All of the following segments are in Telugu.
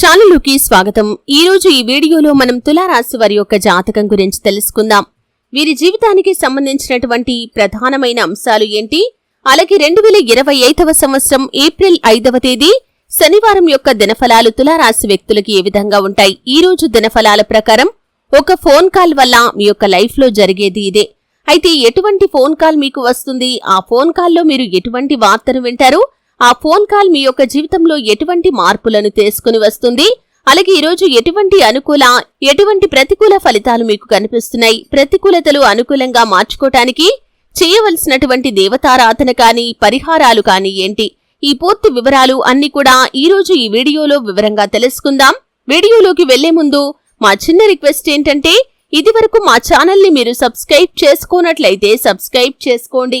ఛానల్లోకి స్వాగతం. ఈ రోజు ఈ వీడియోలో మనం తులారాశి వారి యొక్క జాతకం గురించి తెలుసుకుందాం. వీరి జీవితానికి సంబంధించినటువంటి ప్రధానమైన అంశాలు ఏంటి? అలాగే రెండు వేల ఇరవై ఐదవ సంవత్సరం ఏప్రిల్ ఐదవ తేదీ శనివారం యొక్క దినఫలాలు తులారాశి వ్యక్తులకి ఏ విధంగా ఉంటాయి? ఈ రోజు దినఫలాల ప్రకారం ఒక ఫోన్ కాల్ వల్ల మీ యొక్క లైఫ్లో జరిగేది ఇదే. అయితే ఎటువంటి ఫోన్ కాల్ మీకు వస్తుంది? ఆ ఫోన్ కాల్లో మీరు ఎటువంటి వార్తను వింటారు? ఆ ఫోన్ కాల్ మీ యొక్క జీవితంలో ఎటువంటి మార్పులను తీసుకుని వస్తుంది? అలాగే ఈరోజు ఎటువంటి అనుకూల ఎటువంటి ప్రతికూల ఫలితాలు మీకు కనిపిస్తున్నాయి? ప్రతికూలతలు అనుకూలంగా మార్చుకోటానికి చేయవలసినటువంటి దేవతారాధన కానీ పరిహారాలు కానీ ఏంటి? ఈ పూర్తి వివరాలు అన్ని కూడా ఈరోజు ఈ వీడియోలో వివరంగా తెలుసుకుందాం. వీడియోలోకి వెళ్ళే ముందు మా చిన్న రిక్వెస్ట్ ఏంటంటే ఇదివరకు మా ఛానల్ని మీరు సబ్స్క్రైబ్ చేసుకోనట్లయితే సబ్స్క్రైబ్ చేసుకోండి.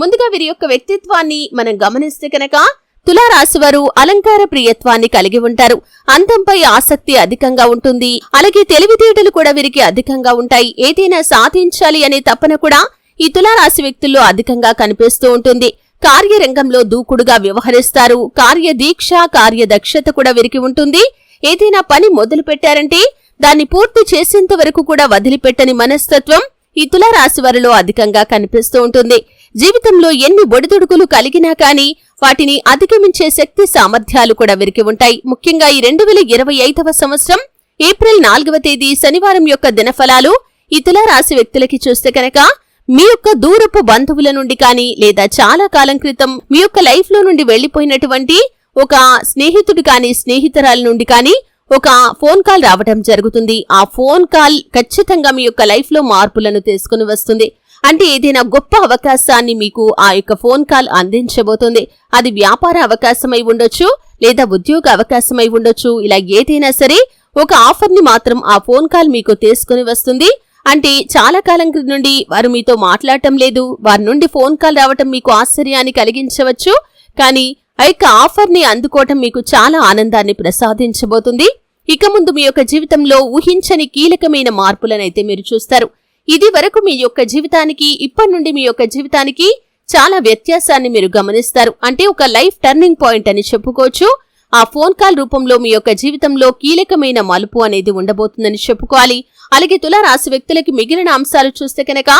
ముందుగా వీరి యొక్క వ్యక్తిత్వాన్ని మనం గమనిస్తే కనుక తులారాశి వారు అలంకార ప్రియత్వాన్ని కలిగి ఉంటారు. అందంపై ఆసక్తి అధికంగా ఉంటుంది. అలాగే తెలివితేటలు కూడా వీరికి అధికంగా ఉంటాయి. ఏదైనా సాధించాలి అనే తపన కూడా ఈ తులారాశి వ్యక్తుల్లో అధికంగా కనిపిస్తూ ఉంటుంది. కార్యరంగంలో దూకుడుగా వ్యవహరిస్తారు. కార్యదీక్ష కార్యదక్షత కూడా వీరికి ఉంటుంది. ఏదైనా పని మొదలు పెట్టారంటే దాన్ని పూర్తి చేసేంత వరకు కూడా వదిలిపెట్టని మనస్తత్వం ఈ తులారాశి వారిలో అధికంగా కనిపిస్తూ ఉంటుంది. జీవితంలో ఎన్ని ఒడిదుడుకులు కలిగినా కాని వాటిని అధిగమించే శక్తి సామర్థ్యాలు కూడా విరికి ఉంటాయి. ముఖ్యంగా ఈ రెండు వేల ఇరవై ఐదవ సంవత్సరం ఏప్రిల్ నాలుగవ తేదీ శనివారం యొక్క దినఫలాలు ఈ తులారాశి వ్యక్తులకి చూస్తే కనుక మీ యొక్క దూరపు బంధువుల నుండి కానీ లేదా చాలా కాలం క్రితం మీ యొక్క లైఫ్లో నుండి వెళ్ళిపోయినటువంటి ఒక స్నేహితుడు కానీ స్నేహితురాల నుండి కానీ ఒక ఫోన్ కాల్ రావటం జరుగుతుంది. ఆ ఫోన్ కాల్ ఖచ్చితంగా మీ యొక్క లైఫ్లో మార్పులను తీసుకుని వస్తుంది. అంటే ఏదైనా గొప్ప అవకాశాన్ని మీకు ఆ యొక్క ఫోన్ కాల్ అందించబోతుంది. అది వ్యాపార అవకాశమై ఉండొచ్చు లేదా ఉద్యోగ అవకాశమై ఉండొచ్చు ఇలా ఏదైనా సరే ఒక ఆఫర్ని మాత్రం ఆ ఫోన్ కాల్ మీకు తీసుకుని వస్తుంది. అంటే చాలా కాలం నుండి వారు మీతో మాట్లాడటం లేదు వారి నుండి ఫోన్ కాల్ రావటం మీకు ఆశ్చర్యాన్ని కలిగించవచ్చు. కానీ ఆ యొక్క ఆఫర్ని అందుకోవటం మీకు చాలా ఆనందాన్ని ప్రసాదించబోతుంది. ఇక ముందు మీ యొక్క జీవితంలో ఊహించని కీలకమైన మార్పులనైతే మీరు చూస్తారు. ఇది వరకు మీ యొక్క జీవితానికి ఇప్పటి నుండి మీ యొక్క జీవితానికి చాలా వ్యత్యాసాన్ని మీరు గమనిస్తారు. అంటే ఒక లైఫ్ టర్నింగ్ పాయింట్ అని చెప్పుకోవచ్చు. ఆ ఫోన్ కాల్ రూపంలో మీ యొక్క జీవితంలో కీలకమైన మలుపు అనేది ఉండబోతుందని చెప్పుకోవాలి. అలాగే తులారాశి వ్యక్తులకి మిగిలిన అంశాలు చూస్తే కనుక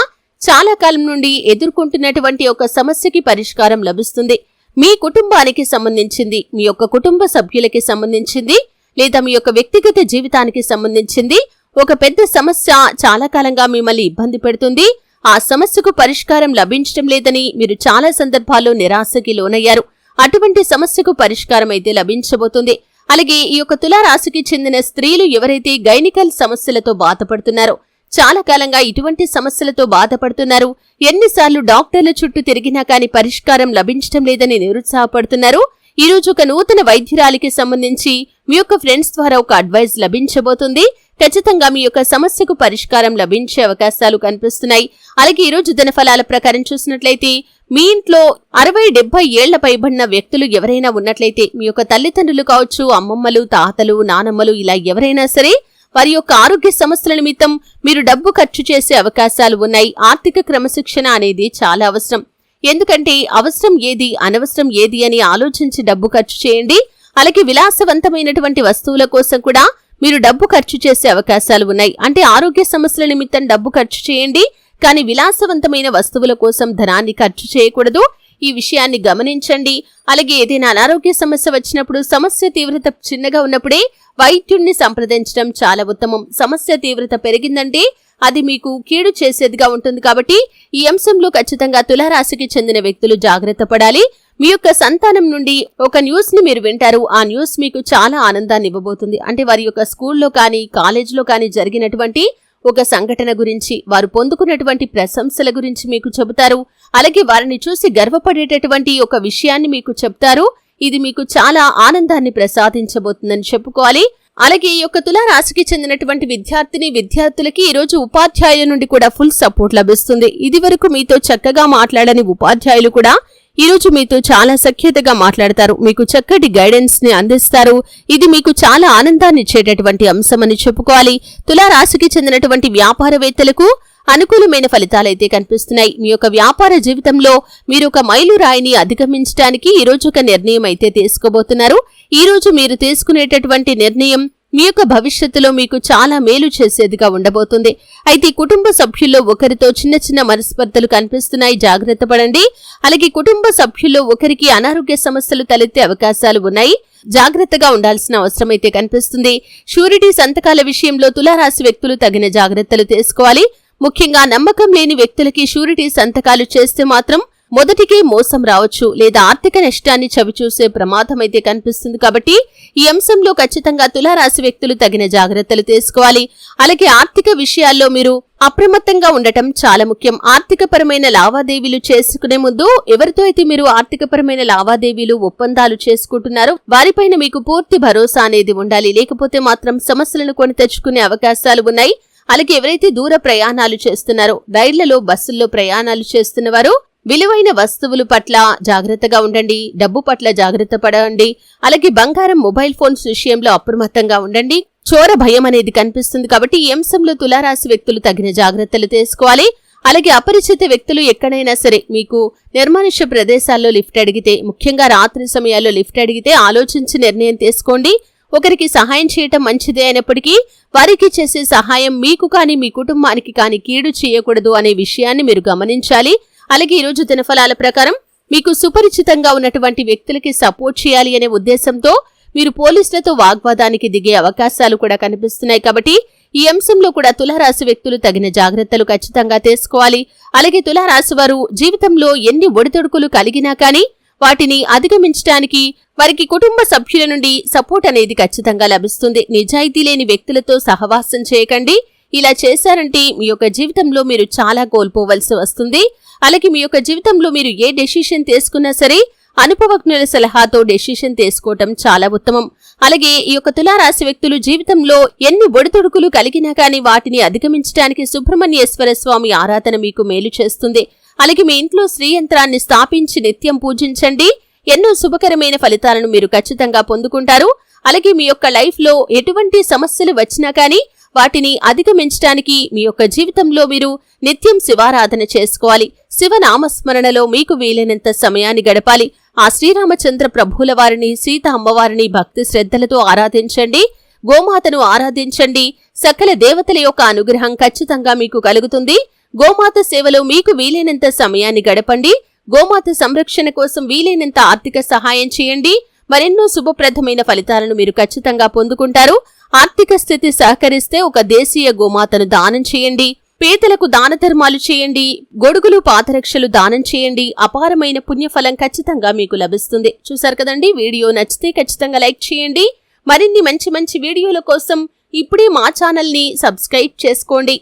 చాలా కాలం నుండి ఎదుర్కొంటున్నటువంటి ఒక సమస్యకి పరిష్కారం లభిస్తుంది. మీ కుటుంబానికి సంబంధించింది మీ యొక్క కుటుంబ సభ్యులకి సంబంధించింది లేదా మీ యొక్క వ్యక్తిగత జీవితానికి సంబంధించింది ఒక పెద్ద సమస్య చాలా కాలంగా మిమ్మల్ని ఇబ్బంది పెడుతుంది. ఆ సమస్యకు పరిష్కారం లభించడం లేదని మీరు చాలా సందర్భాల్లో నిరాశకి లోనయ్యారు. అటువంటి సమస్యకు పరిష్కారం అయితే లభించబోతుంది. అలాగే ఈ యొక్క తులారాశికి చెందిన స్త్రీలు ఎవరైతే గైనికల్ సమస్యలతో బాధపడుతున్నారో చాలా కాలంగా ఇటువంటి సమస్యలతో బాధపడుతున్నారు. ఎన్నిసార్లు డాక్టర్ల చుట్టూ తిరిగినా కానీ పరిష్కారం లభించడం లేదని నిరుత్సాహపడుతున్నారు. ఈ రోజు ఒక నూతన వైద్యురాలికి సంబంధించి మీ యొక్క ఫ్రెండ్స్ ద్వారా ఒక అడ్వైజ్ లభించబోతుంది. ఖచ్చితంగా మీ యొక్క సమస్యకు పరిష్కారం లభించే అవకాశాలు కనిపిస్తున్నాయి. అలాగే ఈరోజు దినఫలాల ప్రకారం చూసినట్లయితే మీ ఇంట్లో అరవై డెబ్బై ఏళ్ళ పైబడిన వ్యక్తులు ఎవరైనా ఉన్నట్లయితే మీ యొక్క తల్లిదండ్రులు కావచ్చు అమ్మమ్మలు తాతలు నానమ్మలు ఇలా ఎవరైనా సరే వారి యొక్క ఆరోగ్య సమస్యల నిమిత్తం మీరు డబ్బు ఖర్చు చేసే అవకాశాలు ఉన్నాయి. ఆర్థిక క్రమశిక్షణ అనేది చాలా అవసరం. ఎందుకంటే అవసరం ఏది అనవసరం ఏది అని ఆలోచించి డబ్బు ఖర్చు చేయండి. అలాగే విలాసవంతమైనటువంటి వస్తువుల కోసం కూడా మీరు డబ్బు ఖర్చు చేసే అవకాశాలు ఉన్నాయి. అంటే ఆరోగ్య సమస్యల నిమిత్తం డబ్బు ఖర్చు చేయండి. కానీ విలాసవంతమైన వస్తువుల కోసం ధనాన్ని ఖర్చు చేయకూడదు. ఈ విషయాన్ని గమనించండి. అలాగే ఏదైనా అనారోగ్య సమస్య వచ్చినప్పుడు సమస్య తీవ్రత చిన్నగా ఉన్నప్పుడే వైద్యుణ్ణి సంప్రదించడం చాలా ఉత్తమం. సమస్య తీవ్రత పెరిగిందంటే అది మీకు కీడు చేసేదిగా ఉంటుంది కాబట్టి ఈ అంశంలో ఖచ్చితంగా తులారాశికి చెందిన వ్యక్తులు జాగ్రత్త పడాలి. మీ యొక్క సంతానం నుండి ఒక న్యూస్ని మీరు వింటారు. ఆ న్యూస్ మీకు చాలా ఆనందాన్ని ఇవ్వబోతుంది. అంటే వారి యొక్క స్కూల్లో కానీ కాలేజ్లో కానీ జరిగినటువంటి ఒక సంఘటన గురించి వారు పొందుకున్నటువంటి ప్రశంసల గురించి మీకు చెబుతారు. అలాగే వారిని చూసి గర్వపడేటటువంటి ఒక విషయాన్ని మీకు చెప్తారు. ఇది మీకు చాలా ఆనందాన్ని ప్రసాదించబోతుందని చెప్పుకోవాలి. అలాగే ఈ యొక్క తులారాశికి చెందినటువంటి విద్యార్థిని విద్యార్థులకి ఈరోజు ఉపాధ్యాయుల నుండి కూడా ఫుల్ సపోర్ట్ లభిస్తుంది. ఇది వరకు మీతో చక్కగా మాట్లాడని ఉపాధ్యాయులు కూడా ఈ రోజు మీతో చాలా సఖ్యతగా మాట్లాడతారు. మీకు చక్కటి గైడెన్స్ని అందిస్తారు. ఇది మీకు చాలా ఆనందాన్ని ఇచ్చేటటువంటి అంశమని చెప్పుకోవాలి. తులారాశికి చెందినటువంటి వ్యాపారవేత్తలకు అనుకూలమైన ఫలితాలైతే కనిపిస్తున్నాయి. మీ యొక్క వ్యాపార జీవితంలో మీరు ఒక మైలురాయిని అధిగమించడానికి ఈ రోజు ఒక నిర్ణయం అయితే తీసుకోబోతున్నారు. ఈ రోజు మీరు తీసుకునేటటువంటి నిర్ణయం మీ యొక్క భవిష్యత్తులో మీకు చాలా మేలు చేసేదిగా ఉండబోతుంది. అయితే కుటుంబ సభ్యుల్లో ఒకరితో చిన్న చిన్న మనస్పర్ధలు కనిపిస్తున్నాయి. జాగ్రత్త పడండి. అలాగే కుటుంబ సభ్యుల్లో ఒకరికి అనారోగ్య సమస్యలు తలెత్తే అవకాశాలు ఉన్నాయి. జాగ్రత్తగా ఉండాల్సిన అవసరం అయితే కనిపిస్తుంది. షూరిటీ సంతకాల విషయంలో తులారాశి వ్యక్తులు తగిన జాగ్రత్తలు తీసుకోవాలి. ముఖ్యంగా నమ్మకం లేని వ్యక్తులకి షూరిటీ సంతకాలు చేస్తే మాత్రం మొదటికే మోసం రావచ్చు లేదా ఆర్థిక నష్టాన్ని చవిచూసే ప్రమాదం అయితే కనిపిస్తుంది కాబట్టి ఈ అంశంలో ఖచ్చితంగా తులారాశి వ్యక్తులు తగిన జాగ్రత్తలు తీసుకోవాలి. అలాగే ఆర్థిక విషయాల్లో మీరు అప్రమత్తంగా ఉండటం చాలా ముఖ్యం. ఆర్థికపరమైన లావాదేవీలు చేసుకునే ముందు ఎవరితో అయితే మీరు ఆర్థికపరమైన లావాదేవీలు ఒప్పందాలు చేసుకుంటున్నారో వారిపైన మీకు పూర్తి భరోసా అనేది ఉండాలి. లేకపోతే మాత్రం సమస్యలను కొని తెచ్చుకునే అవకాశాలు ఉన్నాయి. అలాగే ఎవరైతే దూర ప్రయాణాలు చేస్తున్నారో రైళ్ళలో బస్సుల్లో ప్రయాణాలు చేస్తున్నవారు విలువైన వస్తువులు పట్ల జాగ్రత్తగా ఉండండి డబ్బు పట్ల జాగ్రత్త పడండి అలాగే బంగారం మొబైల్ ఫోన్స్ విషయంలో అప్రమత్తంగా ఉండండి. చోర భయం అనేది కనిపిస్తుంది కాబట్టి ఈ అంశంలో తులారాశి వ్యక్తులు తగిన జాగ్రత్తలు తీసుకోవాలి. అలాగే అపరిచిత వ్యక్తులు ఎక్కడైనా సరే మీకు నిర్మానుష్య ప్రదేశాల్లో లిఫ్ట్ అడిగితే ముఖ్యంగా రాత్రి సమయాల్లో లిఫ్ట్ అడిగితే ఆలోచించి నిర్ణయం తీసుకోండి. ఒకరికి సహాయం చేయటం మంచిదే అయినప్పటికీ వారికి చేసే సహాయం మీకు కానీ మీ కుటుంబానికి కానీ కీడు చేయకూడదు అనే విషయాన్ని మీరు గమనించాలి. అలాగే ఈరోజు దినఫలాల ప్రకారం మీకు సుపరిచితంగా ఉన్నటువంటి వ్యక్తులకి సపోర్ట్ చేయాలి అనే ఉద్దేశంతో మీరు పోలీసులతో వాగ్వాదానికి దిగే అవకాశాలు కూడా కనిపిస్తున్నాయి కాబట్టి ఈ అంశంలో కూడా తులారాశి వ్యక్తులు తగిన జాగ్రత్తలు ఖచ్చితంగా తీసుకోవాలి. అలాగే తులారాశి వారు జీవితంలో ఎన్ని ఒడిదొడుకులు కలిగినా కానీ వాటిని అధిగమించడానికి వారికి కుటుంబ సభ్యుల నుండి సపోర్ట్ అనేది ఖచ్చితంగా లభిస్తుంది. నిజాయితీ లేని వ్యక్తులతో సహవాసం చేయకండి. ఇలా చేశారంటే మీ యొక్క జీవితంలో మీరు చాలా కోల్పోవలసి వస్తుంది. అలాగే మీ యొక్క జీవితంలో మీరు ఏ డెసిషన్ తీసుకున్నా సరే అనుభవజ్ఞుల సలహాతో డెసిషన్ తీసుకోవటం చాలా ఉత్తమం. అలాగే ఈ యొక్క తులారాశి వ్యక్తులు జీవితంలో ఎన్ని ఒడితొడుకులు కలిగినా కానీ వాటిని అధిగమించడానికి సుబ్రహ్మణ్యేశ్వర స్వామి ఆరాధన మీకు మేలు చేస్తుంది. అలాగే మీ ఇంట్లో శ్రీ యంత్రాన్ని స్థాపించి నిత్యం పూజించండి. ఎన్నో శుభకరమైన ఫలితాలను మీరు ఖచ్చితంగా పొందుకుంటారు. అలాగే మీ యొక్క లైఫ్లో ఎటువంటి సమస్యలు వచ్చినా కానీ వాటిని అధిగమించడానికి మీ యొక్క జీవితంలో మీరు నిత్యం శివారాధన చేసుకోవాలి. శివనామస్మరణలో మీకు వీలైనంత సమయాన్ని గడపాలి. ఆ శ్రీరామచంద్ర ప్రభువుల వారిని సీత అమ్మవారిని భక్తి శ్రద్ధలతో ఆరాధించండి. గోమాతను ఆరాధించండి. సకల దేవతల యొక్క అనుగ్రహం ఖచ్చితంగా మీకు కలుగుతుంది. గోమాత సేవలో మీకు వీలైనంత సమయాన్ని గడపండి. గోమాత సంరక్షణ కోసం వీలైనంత ఆర్థిక సహాయం చేయండి. మరెన్నో శుభప్రదమైన ఫలితాలను మీరు ఖచ్చితంగా పొందుకుంటారు. ఆర్థిక స్థితి సహకరిస్తే ఒక దేశీయ గోమాతను దానం చేయండి. పేదలకు దాన ధర్మాలు చేయండి. గొడుగులు పాతరక్షలు దానం చేయండి. అపారమైన పుణ్యఫలం ఖచ్చితంగా మీకు లభిస్తుంది. చూసారు కదండి? వీడియో నచ్చితే ఖచ్చితంగా లైక్ చేయండి. మరిన్ని మంచి మంచి వీడియోల కోసం ఇప్పుడే మా ఛానల్ని సబ్స్క్రైబ్ చేసుకోండి.